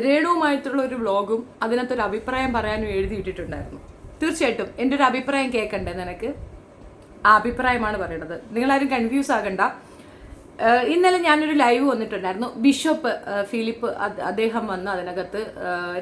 രേണുവുമായിട്ടുള്ള ഒരു വ്ളോഗും അതിനകത്തൊരു അഭിപ്രായം പറയാനും എഴുതിയിട്ടിട്ടുണ്ടായിരുന്നു തീർച്ചയായിട്ടും എന്റെ ഒരു അഭിപ്രായം കേൾക്കണ്ടേ നിനക്ക്? ആ അഭിപ്രായമാണ് പറയണത്. നിങ്ങളാരും കൺഫ്യൂസ് ആകണ്ട. ഇന്നലെ ഞാനൊരു ലൈവ് വന്നിട്ടുണ്ടായിരുന്നു. ബിഷപ്പ് ഫിലിപ്പ് അദ്ദേഹം വന്ന് അതിനകത്ത്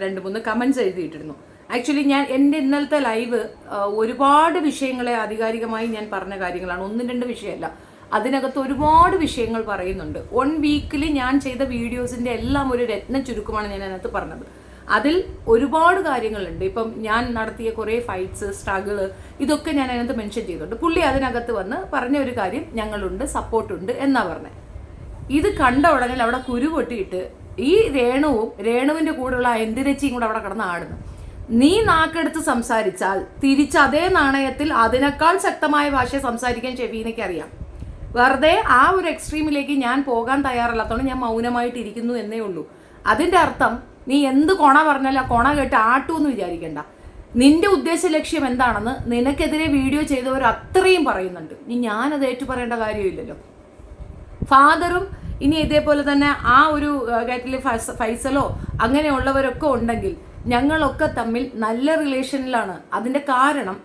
രണ്ട് മൂന്ന് കമൻസ് എഴുതിയിട്ടിരുന്നു. ആക്ച്വലി ഞാൻ എന്റെ ഇന്നലത്തെ ലൈവ് ഒരുപാട് വിഷയങ്ങളെ ആധികാരികമായി ഞാൻ പറഞ്ഞ കാര്യങ്ങളാണ്. ഒന്നും രണ്ട് വിഷയമല്ല. അതിനകത്ത് ഒരുപാട് വിഷയങ്ങൾ പറയുന്നുണ്ട്. വൺ വീക്കിൽ ഞാൻ ചെയ്ത വീഡിയോസിന്റെ എല്ലാം ഒരു രത്ന ചുരുക്കമാണ് ഞാൻ അതിനകത്ത് പറഞ്ഞത്. അതിൽ ഒരുപാട് കാര്യങ്ങളുണ്ട്. ഇപ്പം ഞാൻ നടത്തിയ കുറേ ഫൈറ്റ്സ് സ്ട്രഗിൾ ഇതൊക്കെ ഞാൻ അതിനകത്ത് മെൻഷൻ ചെയ്തിട്ടുണ്ട്. പുള്ളി അതിനകത്ത് വന്ന് പറഞ്ഞ ഒരു കാര്യം ഞങ്ങളുണ്ട് സപ്പോർട്ടുണ്ട് എന്നാ പറഞ്ഞത് ഇത് കണ്ട ഉടനെ അവിടെ കുരു പൊട്ടിയിട്ട് ഈ രേണുവും രേണുവിന്റെ കൂടെയുള്ള എന്തിരച്ചിയും കൂടെ അവിടെ കിടന്ന് ആടുന്നു. നീ നാക്കെടുത്ത് സംസാരിച്ചാൽ തിരിച്ച് അതേ നാണയത്തിൽ അതിനേക്കാൾ ശക്തമായ ഭാഷ സംസാരിക്കാൻ ഷെഫീനയ്ക്ക് അറിയാം. വെറുതെ ആ ഒരു എക്സ്ട്രീമിലേക്ക് ഞാൻ പോകാൻ തയ്യാറല്ലാത്തതുകൊണ്ട് ഞാൻ മൗനമായിട്ടിരിക്കുന്നു എന്നേ ഉള്ളൂ. അതിന്റെ അർത്ഥം നീ എന്ത് കൊണ പറഞ്ഞാലും ആ കൊണ കേട്ട് ആട്ടു എന്ന് വിചാരിക്കണ്ട. നിന്റെ ഉദ്ദേശ ലക്ഷ്യം എന്താണെന്ന് നിനക്കെതിരെ വീഡിയോ ചെയ്തവർ അത്രയും പറയുന്നുണ്ട്. നീ ഞാനത് ഏറ്റു പറയേണ്ട കാര്യമില്ലല്ലോ. ഫാദറും ഇനി ഇതേപോലെ തന്നെ ആ ഒരു കാര്യത്തിൽ ഫൈസലോ അങ്ങനെയുള്ളവരൊക്കെ ഉണ്ടെങ്കിൽ ഞങ്ങളൊക്കെ തമ്മിൽ നല്ല റിലേഷനിലാണ് അതിന്റെ കാരണം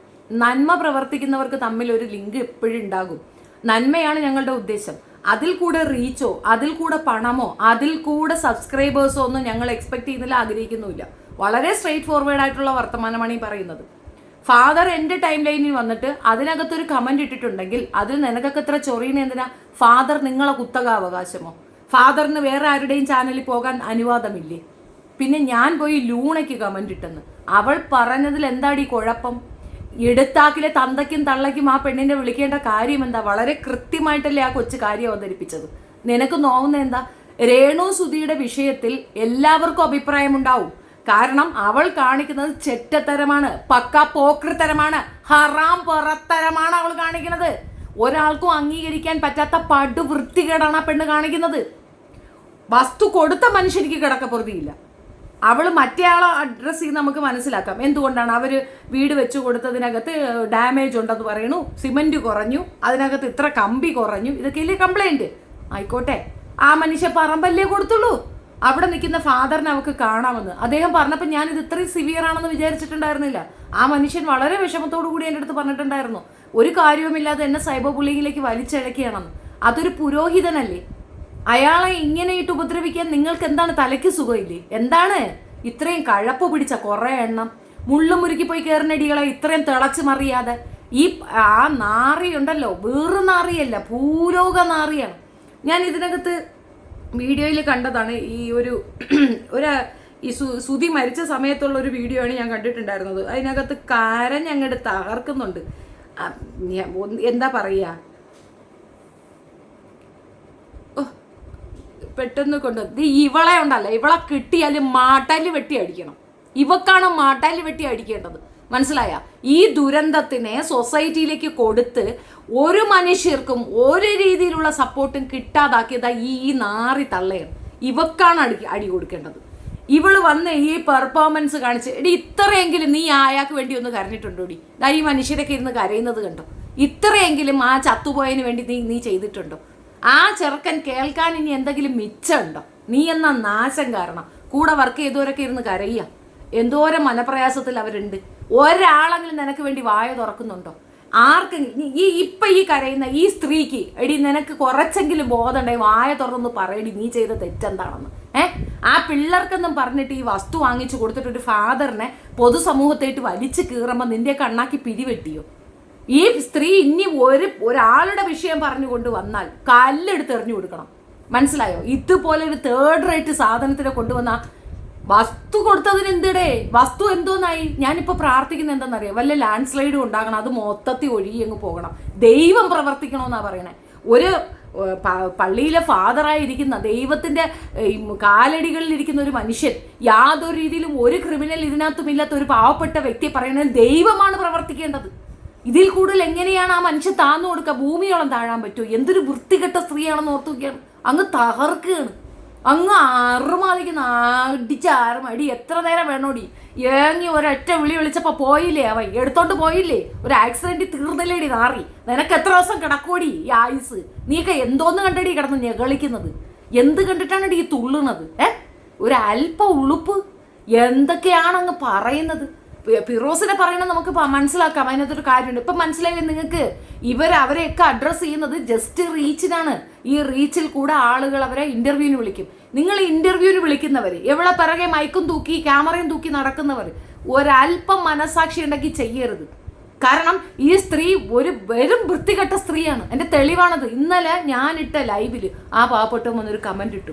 നന്മ പ്രവർത്തിക്കുന്നവർക്ക് തമ്മിൽ ഒരു ലിങ്ക് എപ്പോഴും ഉണ്ടാകും. നന്മയാണ് ഞങ്ങളുടെ ഉദ്ദേശം. അതിൽ കൂടെ റീച്ചോ അതിൽ കൂടെ പണമോ അതിൽ കൂടെ സബ്സ്ക്രൈബേഴ്സോ ഒന്നും ഞങ്ങൾ എക്സ്പെക്ട് ചെയ്യുന്നില്ല ആഗ്രഹിക്കുന്നുമില്ല. വളരെ സ്ട്രെയിറ്റ് ഫോർവേഡ് ആയിട്ടുള്ള വർത്തമാനമാണ് ഈ പറയുന്നത്. ഫാദർ എന്റെ ടൈം ലൈനിൽ വന്നിട്ട് അതിനകത്തൊരു കമന്റ് ഇട്ടിട്ടുണ്ടെങ്കിൽ അതിൽ നിനക്കൊക്കെ എത്ര ചൊറിയണ എന്തിനാ? ഫാദർ നിങ്ങളെ കുത്തകാവകാശമോ? ഫാദറിന് വേറെ ആരുടെയും ചാനലിൽ പോകാൻ അനുവാദമില്ലേ? പിന്നെ ഞാൻ പോയി ലൂണയ്ക്ക് കമന്റ് ഇട്ടെന്ന്. അവൾ പറഞ്ഞതിൽ എന്താടി കുഴപ്പം? എടുത്താക്കിലെ തന്തയ്ക്കും തള്ളയ്ക്കും ആ പെണ്ണിനെ വിളിക്കേണ്ട കാര്യം എന്താ വളരെ കൃത്യമായിട്ടല്ലേ ആ കൊച്ചു കാര്യം അവതരിപ്പിച്ചത്. നിനക്ക് നോവുന്ന എന്താ? രേണു സുധിയുടെ വിഷയത്തിൽ എല്ലാവർക്കും അഭിപ്രായമുണ്ടാവും. കാരണം അവൾ കാണിക്കുന്നത് ചെറ്റത്തരമാണ് പക്ക പോക്രിത്തരമാണ് ഹറാം പുറത്തരമാണ് അവൾ കാണിക്കുന്നത്. ഒരാൾക്കും അംഗീകരിക്കാൻ പറ്റാത്ത പടു വൃത്തികേടാണ് ആ പെണ്ണ് കാണിക്കുന്നത്. വസ്തു കൊടുത്ത മനുഷ്യർക്ക് കിടക്കപ്പുറതിയില്ല. അവൾ മറ്റേ ആളെ അഡ്രസ്സ് നമുക്ക് മനസ്സിലാക്കാം. എന്തുകൊണ്ടാണ് അവർ വീട് വെച്ചു കൊടുത്തതിനകത്ത് ഡാമേജ് ഉണ്ടെന്ന് പറയണു സിമന്റ് കുറഞ്ഞു അതിനകത്ത് ഇത്ര കമ്പി കുറഞ്ഞു ഇതൊക്കെ വലിയ കംപ്ലൈന്റ് ആയിക്കോട്ടെ. ആ മനുഷ്യ പറമ്പല്ലേ കൊടുത്തുള്ളൂ. അവിടെ നിൽക്കുന്ന ഫാദറിനെ അവൾക്ക് കാണാമെന്ന്. അദ്ദേഹം പറഞ്ഞപ്പോൾ ഞാൻ ഇത് ഇത്രയും സിവിയർ ആണെന്ന് വിചാരിച്ചിട്ടുണ്ടായിരുന്നില്ല. ആ മനുഷ്യൻ വളരെ വിഷമത്തോടു കൂടി എന്റെ അടുത്ത് പറഞ്ഞിട്ടുണ്ടായിരുന്നു. ഒരു കാര്യവുമില്ലാതെ എന്നെ സൈബർ ബുള്ളിങ്ങിലേക്ക് വലിച്ചിഴക്കുകയാണെന്ന്. അതൊരു പുരോഹിതനല്ലേ? അയാളെ ഇങ്ങനെയിട്ട് ഉപദ്രവിക്കാൻ നിങ്ങൾക്ക് എന്താണ് തലയ്ക്ക് സുഖമില്ലേ? എന്താണ്? ഇത്രയും കഴപ്പ് പിടിച്ച കുറെ എണ്ണം മുള്ളും മുറുക്കി പോയി കയറിനടികളെ ഇത്രയും തിളച്ച് മറിയാതെ ഈ ആ നാറി ഉണ്ടല്ലോ വേറെ നാറിയല്ല ഭൂലോക നാറിയാണ്. ഞാൻ ഇതിനകത്ത് വീഡിയോയിൽ കണ്ടതാണ് ഈ ഒരു ഒരു ഈ സു സുതി മരിച്ച സമയത്തുള്ള ഒരു വീഡിയോ ആണ് ഞാൻ കണ്ടിട്ടുണ്ടായിരുന്നത്. അതിനകത്ത് കരഞ്ഞങ്ങോട്ട് തകർക്കുന്നുണ്ട്. ആ, ഞാൻ ഒന്ന് എന്താ പറയുക പെട്ടെന്ന് കൊണ്ട് ഇവളെ ഉണ്ടല്ല ഇവളെ കിട്ടിയാൽ മാട്ടാലി വെട്ടി അടിക്കണം. ഇവക്കാണ് മാട്ടാലി വെട്ടി അടിക്കേണ്ടത്? മനസ്സിലായ? ഈ ദുരന്തത്തിനെ സൊസൈറ്റിയിലേക്ക് കൊടുത്ത് ഒരു മനുഷ്യർക്കും ഒരു രീതിയിലുള്ള സപ്പോർട്ടും കിട്ടാതാക്കിയതാ ഈ നാറി തള്ളയാണ് ഇവക്കാണ് അടി അടി കൊടുക്കേണ്ടത്. ഇവൾ വന്ന് ഈ പെർഫോമൻസ് കാണിച്ച് എടി ഇത്രയെങ്കിലും നീ അയാൾക്ക് വേണ്ടി ഒന്ന് കരഞ്ഞിട്ടുണ്ടോടി ഡി ഈ മനുഷ്യരൊക്കെ ഇരുന്ന് കരയുന്നത് കണ്ടോ? ഇത്രയെങ്കിലും ആ ചത്തുപോയതിന് വേണ്ടി നീ നീ ചെയ്തിട്ടുണ്ടോ? ആ ചെറുക്കൻ കേൾക്കാൻ ഇനി എന്തെങ്കിലും മിച്ചമുണ്ടോ? നീ എന്ന നാശം കാരണം? കൂടെ വർക്ക് ചെയ്തവരൊക്കെ ഇരുന്ന് കരയ്യ എന്തോരം മനപ്രയാസത്തിൽ അവരുണ്ട്. ഒരാളെങ്കിലും നിനക്ക് വേണ്ടി വായ തുറക്കുന്നുണ്ടോ? ആർക്കെങ്കിലും ഈ ഇപ്പം ഈ കരയുന്ന ഈ സ്ത്രീക്ക് എടി നിനക്ക് കുറച്ചെങ്കിലും ബോധമുണ്ടായി വായ തുറന്ന് പറയടി നീ ചെയ്ത തെറ്റെന്താണെന്ന്. ഏ? ആ പിള്ളേർക്കെന്നും പറഞ്ഞിട്ട് ഈ വസ്തു വാങ്ങിച്ചു കൊടുത്തിട്ട് ഒരു ഫാദറിനെ പൊതുസമൂഹത്തേട്ട് വലിച്ചു കീറുമ്പോൾ നിന്റെ കണ്ണാക്കി പിരിവെട്ടിയോ? ഈ സ്ത്രീ ഇനി ഒരു ഒരാളുടെ വിഷയം പറഞ്ഞുകൊണ്ട് വന്നാൽ കല്ലെടുത്ത് എറിഞ്ഞു കൊടുക്കണം. മനസ്സിലായോ? ഇതുപോലെ ഒരു തേർഡ് റേറ്റ് സാധനത്തിനെ കൊണ്ടുവന്ന വസ്തു കൊടുത്തതിന് എന്തിടേ? വസ്തു എന്തോന്നായി? ഞാനിപ്പോ പ്രാർത്ഥിക്കുന്ന എന്താണെന്നറിയാം വല്ല ലാൻഡ് സ്ലൈഡും ഉണ്ടാകണം. അത് മൊത്തത്തിൽ ഒഴുകി അങ്ങ് പോകണം. ദൈവം പ്രവർത്തിക്കണമെന്നാ പറയണേ. ഒരു പള്ളിയിലെ ഫാദറായിരിക്കുന്ന ദൈവത്തിന്റെ കാലടികളിൽ ഇരിക്കുന്ന ഒരു മനുഷ്യൻ യാതൊരു രീതിയിലും ഒരു ക്രിമിനൽ ഇതിനകത്തും ഇല്ലാത്ത ഒരു പാവപ്പെട്ട വ്യക്തി പറയുന്നത് ദൈവമാണ് പ്രവർത്തിക്കേണ്ടത്. ഇതിൽ കൂടുതൽ എങ്ങനെയാണ് ആ മനുഷ്യൻ താന്നു കൊടുക്കുക? ഭൂമിയോളം താഴാൻ പറ്റുമോ? എന്തൊരു വൃത്തികെട്ട സ്ത്രീയാണെന്ന് ഓർത്തു നോക്കിയാണ് അങ്ങ് തകർക്കുകയാണ്. അങ്ങ് അറുമാതിക്കുന്ന അടിച്ച അടി എത്ര നേരം വേണോടി? ഏങ്ങി ഒരൊറ്റ വിളി വിളിച്ചപ്പോൾ പോയില്ലേ അവൻ? എടുത്തോണ്ട് പോയില്ലേ? ഒരു ആക്സിഡന്റ് തീർന്നില്ലേടി നാറി. നിനക്ക് എത്ര ദിവസം കിടക്കോടി ഈ ആയുസ്? നീയൊക്കെ എന്തോന്ന് കണ്ടടി കിടന്ന് ഞെകളിക്കുന്നത്? എന്ത് കണ്ടിട്ടാണ് ഈ തുള്ളുന്നത്? ഏ? ഒരു അല്പ ഉളുപ്പ്. എന്തൊക്കെയാണ് അങ്ങ് പറയുന്നത്? ഫിറോസിനെ പറയണത് നമുക്ക് മനസ്സിലാക്കാം. അതിനകത്തൊരു കാര്യമുണ്ട്. ഇപ്പൊ മനസ്സിലായി നിങ്ങൾക്ക്? ഇവർ അവരെയൊക്കെ അഡ്രസ്സ് ചെയ്യുന്നത് ജസ്റ്റ് റീച്ചിനാണ്. ഈ റീച്ചിൽ കൂടെ ആളുകൾ അവരെ ഇന്റർവ്യൂവിന് വിളിക്കും. നിങ്ങൾ ഇന്റർവ്യൂവിന് വിളിക്കുന്നവർ എവിടെ പിറകെ മൈക്കും തൂക്കി ക്യാമറയും തൂക്കി നടക്കുന്നവർ ഒരല്പം മനസാക്ഷി ഉണ്ടെങ്കിൽ ചെയ്യരുത്. കാരണം ഈ സ്ത്രീ ഒരു വെറും വൃത്തികെട്ട സ്ത്രീയാണ്. എന്റെ തെളിവാണത്. ഇന്നലെ ഞാനിട്ട ലൈവിൽ ആ പാവപ്പെട്ടവൻ വന്നൊരു കമന്റ് ഇട്ടു.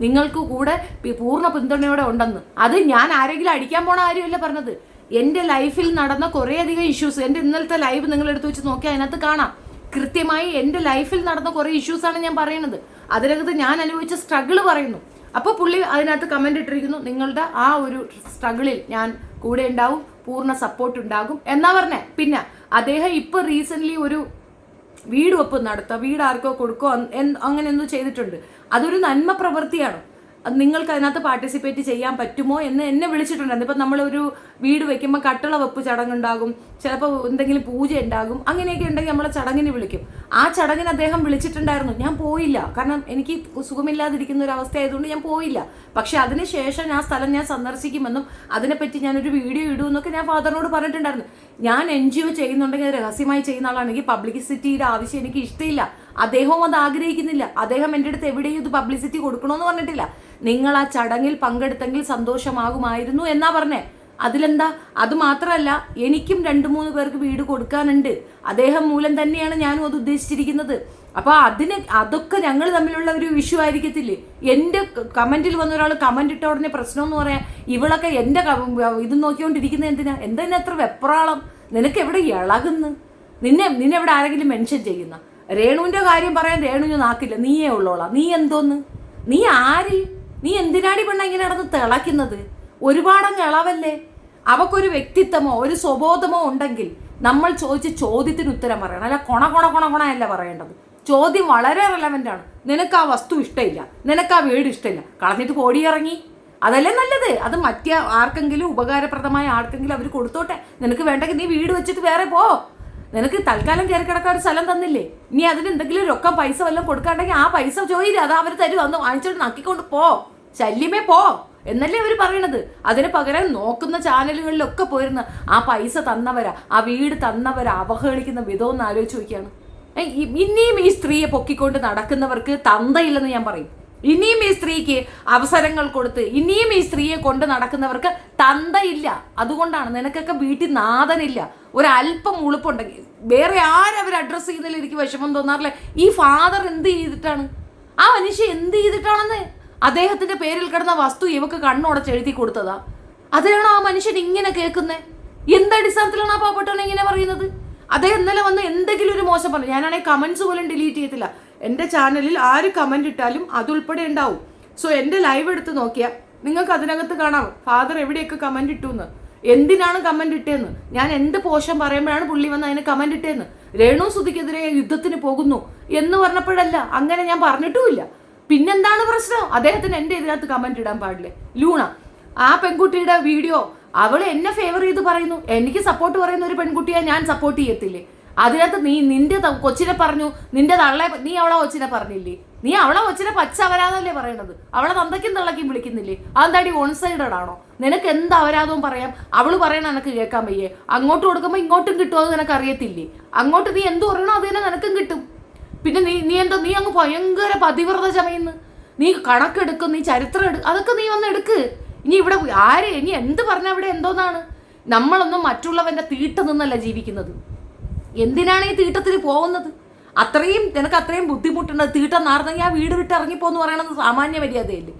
നിങ്ങൾക്ക് കൂടെ പൂർണ പിന്തുണയോടെ ഉണ്ടെന്ന്. അത് ഞാൻ ആരെങ്കിലും അടിക്കാൻ പോണ കാര്യമല്ല പറഞ്ഞത്. എന്റെ ലൈഫിൽ നടന്ന കുറേയധികം ഇഷ്യൂസ് എന്റെ ഇന്നലത്തെ ലൈവ് നിങ്ങൾ എടുത്തു വെച്ച് നോക്കി അതിനകത്ത് കാണാം. കൃത്യമായി എന്റെ ലൈഫിൽ നടന്ന കുറേ ഇഷ്യൂസ് ആണ് ഞാൻ പറയുന്നത്. അതിനകത്ത് ഞാൻ അനുഭവിച്ച സ്ട്രഗിൾ പറയുന്നു. അപ്പോൾ പുള്ളി അതിനകത്ത് കമന്റ് ഇട്ടിരിക്കുന്നു നിങ്ങളുടെ ആ ഒരു സ്ട്രഗിളിൽ ഞാൻ കൂടെ ഉണ്ടാവും പൂർണ സപ്പോർട്ട് ഉണ്ടാകും. എന്നാ പറഞ്ഞേ. പിന്നെ അദ്ദേഹം ഇപ്പൊ റീസെന്റ് ഒരു വീട് വെപ്പ് നടത്തുക വീട് ആർക്കോ കൊടുക്കോ അൻ- എന്ത് അങ്ങനെ എന്തോ ചെയ്തിട്ടുണ്ട്. അതൊരു നന്മ പ്രവൃത്തിയാണ്. നിങ്ങൾക്ക് അതിനകത്ത് പാർട്ടിസിപ്പേറ്റ് ചെയ്യാൻ പറ്റുമോ എന്ന് എന്നെ വിളിച്ചിട്ടുണ്ടായിരുന്നു. ഇപ്പം നമ്മളൊരു വീട് വെക്കുമ്പോൾ കട്ടള വെപ്പ് ചടങ്ങുണ്ടാകും. ചിലപ്പോൾ എന്തെങ്കിലും പൂജ ഉണ്ടാകും. അങ്ങനെയൊക്കെ ഉണ്ടെങ്കിൽ നമ്മളെ ചടങ്ങിന് വിളിക്കും. ആ ചടങ്ങിന് അദ്ദേഹം വിളിച്ചിട്ടുണ്ടായിരുന്നു. ഞാൻ പോയില്ല. കാരണം എനിക്ക് സുഖമില്ലാതിരിക്കുന്ന ഒരു അവസ്ഥ ആയതുകൊണ്ട് ഞാൻ പോയില്ല. പക്ഷെ അതിനുശേഷം ആ സ്ഥലം ഞാൻ സന്ദർശിക്കുമെന്നും അതിനെപ്പറ്റി ഞാനൊരു വീഡിയോ ഇടുമെന്നൊക്കെ ഞാൻ ഫാദറിനോട് പറഞ്ഞിട്ടുണ്ടായിരുന്നു. ഞാൻ എൻ ജി ഒ ചെയ്യുന്നുണ്ടെങ്കിൽ രഹസ്യമായി ചെയ്യുന്ന ആളാണെങ്കിൽ പബ്ലിസിറ്റിയുടെ ആവശ്യം എനിക്ക് ഇഷ്ടമില്ല. അദ്ദേഹവും അത് ആഗ്രഹിക്കുന്നില്ല. അദ്ദേഹം എന്റെ അടുത്ത് എവിടെയും ഇത് പബ്ലിസിറ്റി കൊടുക്കണമെന്ന് പറഞ്ഞിട്ടില്ല. നിങ്ങൾ ആ ചടങ്ങിൽ പങ്കെടുത്തെങ്കിൽ സന്തോഷമാകുമായിരുന്നു എന്നാ പറഞ്ഞേ. അതിലെന്താ? അത് മാത്രമല്ല എനിക്കും രണ്ട് മൂന്ന് പേർക്ക് വീട് കൊടുക്കാനുണ്ട്. അദ്ദേഹം മൂലം തന്നെയാണ് ഞാനും അത് ഉദ്ദേശിച്ചിരിക്കുന്നത്. അപ്പോൾ അതിന് അതൊക്കെ ഞങ്ങൾ തമ്മിലുള്ള ഒരു ഇഷ്യൂ ആയിരിക്കത്തില്ലേ? എന്റെ കമന്റിൽ വന്ന ഒരാൾ കമന്റ് ഇട്ട ഉടനെ പ്രശ്നം എന്ന് പറയാൻ ഇവളൊക്കെ എന്റെ ഇത് നോക്കിക്കൊണ്ടിരിക്കുന്നത് എന്തിനാ? എന്തിനാ എത്ര വെപ്രാളം? നിനക്ക് എവിടെ ഇളകുന്നു? നിന്നെ നിന്നെ എവിടെ ആരെങ്കിലും മെൻഷൻ ചെയ്യുന്ന? രേണുവിന്റെ കാര്യം പറയാൻ രേണുവിന് നാക്കില്ല. നീയേ ഉള്ളോളാം. നീ എന്തോന്ന്? നീ ആര്? നീ എന്തിനാടി പെണ്ണ ഇങ്ങനെ നടന്ന് തിളയ്ക്കുന്നത്? ഒരുപാടങ്ങ് ഇളവല്ലേ? അവക്കൊരു വ്യക്തിത്വമോ ഒരു സ്വബോധമോ ഉണ്ടെങ്കിൽ നമ്മൾ ചോദിച്ച ചോദ്യത്തിന് ഉത്തരം പറയണം. അല്ല കൊണ കൊണ കൊണ കൊണ അല്ല പറയേണ്ടത്. ചോദ്യം വളരെ റെലവെന്റ് ആണ്. നിനക്ക് ആ വസ്തു ഇഷ്ടമില്ല നിനക്ക് ആ വീട് ഇഷ്ടമില്ല കളഞ്ഞിട്ട് പോടിയിറങ്ങി അതല്ലേ നല്ലത്? അത് മറ്റേ ആർക്കെങ്കിലും ഉപകാരപ്രദമായ ആർക്കെങ്കിലും അവർ കൊടുത്തോട്ടെ. നിനക്ക് വേണ്ടെങ്കിൽ നീ വീട് വെച്ചിട്ട് വേറെ പോ. നിനക്ക് തൽക്കാലം കയറി കിടക്കാൻ ഒരു സ്ഥലം തന്നില്ലേ? ഇനി അതിന് എന്തെങ്കിലും രൊക്കം പൈസ വല്ലതും കൊടുക്കാണ്ടെങ്കിൽ ആ പൈസ ചോദിയില്ല അത് അവർ തരും. അന്ന് വാങ്ങിച്ചോണ്ട് നക്കിക്കൊണ്ട് പോ. ശല്യമേ പോ. എന്നല്ലേ അവർ പറയണത്? അതിന് പകരം നോക്കുന്ന ചാനലുകളിലൊക്കെ പോയിരുന്ന ആ പൈസ തന്നവരാ ആ വീട് തന്നവരാ അവഹേളിക്കുന്ന വിധം ഒന്ന് ആലോചിച്ച് നോക്കിയാണ്. ഇനിയും ഈ സ്ത്രീയെ പൊക്കിക്കൊണ്ട് നടക്കുന്നവർക്ക് തന്തയില്ലെന്ന് ഞാൻ പറയും. ഇനിയും ഈ സ്ത്രീക്ക് അവസരങ്ങൾ കൊടുത്ത് ഇനിയും ഈ സ്ത്രീയെ കൊണ്ട് നടക്കുന്നവർക്ക് തന്തയില്ല. അതുകൊണ്ടാണ് നിനക്കൊക്കെ വീട്ടിൽ നാഥനില്ല. ഒരല്പം ഉളുപ്പുണ്ടെങ്കിൽ. വേറെ ആരവർ അഡ്രസ്സ് ചെയ്യുന്നതിൽ എനിക്ക് വിഷമം തോന്നാറില്ല. ഈ ഫാദർ എന്ത് ചെയ്തിട്ടാണ്? ആ മനുഷ്യ എന്ത് ചെയ്തിട്ടാണെന്ന്? അദ്ദേഹത്തിന്റെ പേരിൽ കിടന്ന വസ്തു ഇവക്ക് കണ്ണുടച്ച് എഴുതി കൊടുത്തതാ. അതിനാണ് ആ മനുഷ്യൻ ഇങ്ങനെ കേൾക്കുന്നത് എന്തടിസ്ഥാനത്തിലാണ് ആ പാവപ്പെട്ടവൻ ഇങ്ങനെ പറയുന്നത്? അദ്ദേഹം ഇന്നലെ വന്ന് എന്തെങ്കിലും ഒരു മോശം പറഞ്ഞു. ഞാനാണെങ്കിൽ കമൻസ് പോലും ഡിലീറ്റ് ചെയ്യത്തില്ല. എന്റെ ചാനലിൽ ആര് കമന്റ് ഇട്ടാലും അതുൾപ്പെടെ ഉണ്ടാവും. സോ എന്റെ ലൈവ് എടുത്ത് നോക്കിയാൽ നിങ്ങൾക്ക് അതിനകത്ത് കാണാം. ഫാദർ എവിടെയൊക്കെ കമന്റ് ഇട്ടു എന്ന് എന്തിനാണ് കമന്റ് ഇട്ടേന്ന്? ഞാൻ എന്ത് പോഷം പറയുമ്പോഴാണ് പുള്ളി വന്ന് അതിന് കമന്റ് ഇട്ടേന്ന്? രേണു സുധിക്കെതിരെ യുദ്ധത്തിന് പോകുന്നു എന്ന് പറഞ്ഞപ്പോഴല്ല അങ്ങനെ ഞാൻ പറഞ്ഞിട്ടുമില്ല. പിന്നെന്താണ് പ്രശ്നം? അദ്ദേഹത്തിന് എന്റെ ഇതിനകത്ത് കമന്റ് ഇടാൻ പാടില്ലേ? ലൂണ ആ പെൺകുട്ടിയുടെ വീഡിയോ അവൾ എന്നെ ഫേവർ ചെയ്ത് പറയുന്നു. എനിക്ക് സപ്പോർട്ട് പറയുന്ന ഒരു പെൺകുട്ടിയെ ഞാൻ സപ്പോർട്ട് ചെയ്യത്തില്ലേ? അതിനകത്ത് നീ നിന്റെ കൊച്ചിനെ പറഞ്ഞു നിന്റെ തള്ളെ നീ അവളെ കൊച്ചിനെ പറഞ്ഞില്ലേ? നീ അവളെ കൊച്ചിനെ പച്ച അവരാതല്ലേ പറയണത്? അവളെ തന്തയ്ക്കും തള്ളയ്ക്കും വിളിക്കുന്നില്ലേ? അതെന്താടി ഓൺ സൈഡഡ് ആണോ? നിനക്ക് എന്ത് അവരാതവും പറയാം? അവൾ പറയണ നിനക്ക് കേൾക്കാൻ വയ്യേ. അങ്ങോട്ട് കൊടുക്കുമ്പോൾ ഇങ്ങോട്ടും കിട്ടുമോ നിനക്ക് അറിയത്തില്ലേ? അങ്ങോട്ട് നീ എന്ത് പറയണോ അത് തന്നെ നിനക്കും കിട്ടും. പിന്നെ നീ നീ എന്തോ നീ അങ്ങ് ഭയങ്കര പതിവ്രത ചമയുന്നു. നീ കണക്കെടുക്കും നീ ചരിത്രം എടുക്കും അതൊക്കെ നീ വന്ന് എടുക്ക്. ഇനി ഇവിടെ ആര് ഇനി എന്ത് പറഞ്ഞ ഇവിടെ എന്തോന്നാണ്? നമ്മളൊന്നും മറ്റുള്ളവന്റെ തീട്ട് നിന്നല്ല ജീവിക്കുന്നത്. എന്തിനാണ് ഈ തീട്ടത്തിന് പോകുന്നത്? അത്രയും നിനക്ക് അത്രയും ബുദ്ധിമുട്ടുണ്ട്. തീട്ടം നാർന്നെങ്കിൽ ആ വീട് വിട്ട് ഇറങ്ങിപ്പോന്ന് പറയണത് സാമാന്യ മര്യാദയല്ലേ?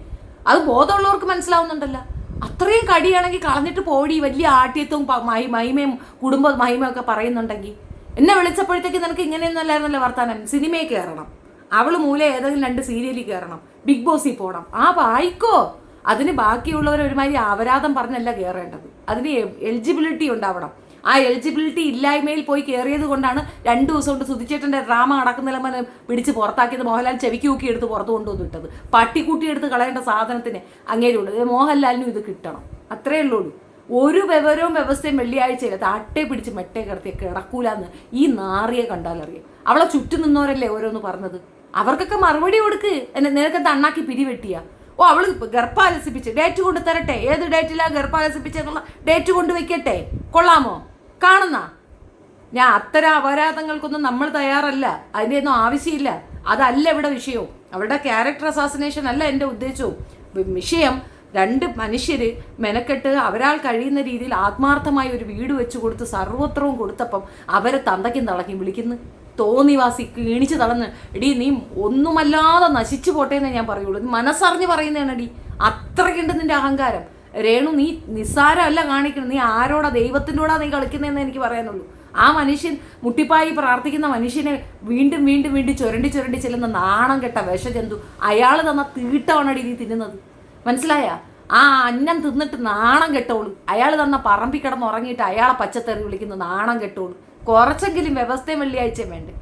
അത് ബോധമുള്ളവർക്ക് മനസ്സിലാവുന്നുണ്ടല്ലോ. അത്രയും കടിയാണെങ്കിൽ കളഞ്ഞിട്ട് പോടി വലിയ ആട്യത്വവും പ- മഹിമയും കുടുംബ മഹിമയും ഒക്കെ പറയുന്നുണ്ടെങ്കിൽ എന്നെ വിളിച്ചപ്പോഴത്തേക്ക് നിനക്ക് ഇങ്ങനെയൊന്നല്ലായിരുന്നല്ലോ വർത്താനം. സിനിമയിൽ കയറണം അവൾ മൂല ഏതെങ്കിലും രണ്ട് സീരിയലിൽ കയറണം ബിഗ് ബോസിൽ പോകണം ആ വായിക്കോ അതിന് ബാക്കിയുള്ളവർ ഒരുമാതിരി അപരാധം പറഞ്ഞല്ല കയറേണ്ടത് അതിന് എലിജിബിലിറ്റി ഉണ്ടാവണം. ആ എലിജിബിലിറ്റി ഇല്ലായ്മയിൽ പോയി കയറിയത് കൊണ്ടാണ് രണ്ടു ദിവസം കൊണ്ട് സുധിച്ചേട്ടന്റെ ഡ്രാമ നടക്കുന്നില്ല പിടിച്ച് പുറത്താക്കിയത്. മോഹൻലാൽ ചെവിക്ക് ഊക്കി എടുത്ത് പുറത്ത് കൊണ്ടുവന്നിട്ടത് പട്ടിക്കുട്ടി എടുത്ത് കളയേണ്ട സാധനത്തിന് അങ്ങേരുള്ളൂ ഇത് മോഹൻലാലിനും ഇത് കിട്ടണം. അത്രയേ ഉള്ളൂ ഒരു വിവരവും വ്യവസ്ഥയും വെള്ളിയാഴ്ചയില്ല. താട്ടെ പിടിച്ച് മെട്ടേ കിടത്തി കിടക്കൂലെന്ന് ഈ നാറിയെ കണ്ടാലറിയാം. അവളെ ചുറ്റും നിന്നവരല്ലേ ഓരോന്ന് പറഞ്ഞത്? അവർക്കൊക്കെ മറുപടി കൊടുക്ക്. എന്നെ നിനക്ക് തണ്ണാക്കി പിരിവെട്ടിയാ ഓ അവൾ ഗർഭാലസിപ്പിച്ച് ഡേറ്റ് കൊണ്ട് തരട്ടെ ഏത് ഡേറ്റിലാ ഗർഭാലസിപ്പിച്ചെന്നുള്ള ഡേറ്റ് കൊണ്ട് വെക്കട്ടെ കൊള്ളാമോ? കാണുന്ന? ഞാൻ അത്തരം അപരാധങ്ങൾക്കൊന്നും നമ്മൾ തയ്യാറല്ല. അതിന്റെ ഒന്നും ആവശ്യമില്ല. അതല്ല ഇവിടെ വിഷയവും. അവരുടെ ക്യാരക്ടർ അസാസിനേഷൻ അല്ല എന്റെ ഉദ്ദേശവും. വിഷയം രണ്ട് മനുഷ്യർ മെനക്കെട്ട് അവരാൾ കഴിയുന്ന രീതിയിൽ ആത്മാർത്ഥമായി ഒരു വീട് വെച്ച് കൊടുത്ത് സർവത്രവും കൊടുത്തപ്പം അവരെ തന്തയ്ക്കും തളക്കും വിളിക്കുന്നു. തോന്നിവാസി കീണിച്ച് തളന്ന് എടി നീ ഒന്നുമല്ലാതെ നശിച്ചു പോട്ടേന്നേ ഞാൻ പറയുള്ളൂ. മനസ്സറിഞ്ഞ് പറയുന്നതാണ് എടി അത്രയ്ക്കുണ്ട് നിന്റെ അഹങ്കാരം. രേണു നീ നിസ്സാരമല്ല കാണിക്കണം നീ ആരോടാ ദൈവത്തിനോടാ നീ കളിക്കുന്നതെന്ന് എനിക്ക് പറയാനുള്ളൂ. ആ മനുഷ്യൻ മുട്ടിപ്പായി പ്രാർത്ഥിക്കുന്ന മനുഷ്യനെ വീണ്ടും വീണ്ടും വീണ്ടും ചുരണ്ടി ചുരണ്ടി ചെല്ലുന്ന നാണം കെട്ട വിഷജന്തു അയാൾ തന്ന തീട്ടമാണടി നീ തിന്നുന്നത്. മനസ്സിലായ? ആ അന്നം തിന്നിട്ട് നാണം കെട്ടോളൂ അയാൾ തന്ന പറമ്പി കിടന്ന് ഉറങ്ങിയിട്ട് അയാളെ പച്ചത്തെറി വിളിക്കുന്ന നാണം കെട്ടോളൂ കുറച്ചെങ്കിലും വ്യവസ്ഥയും വെള്ളിയാഴ്ചയും വേണ്ടേ.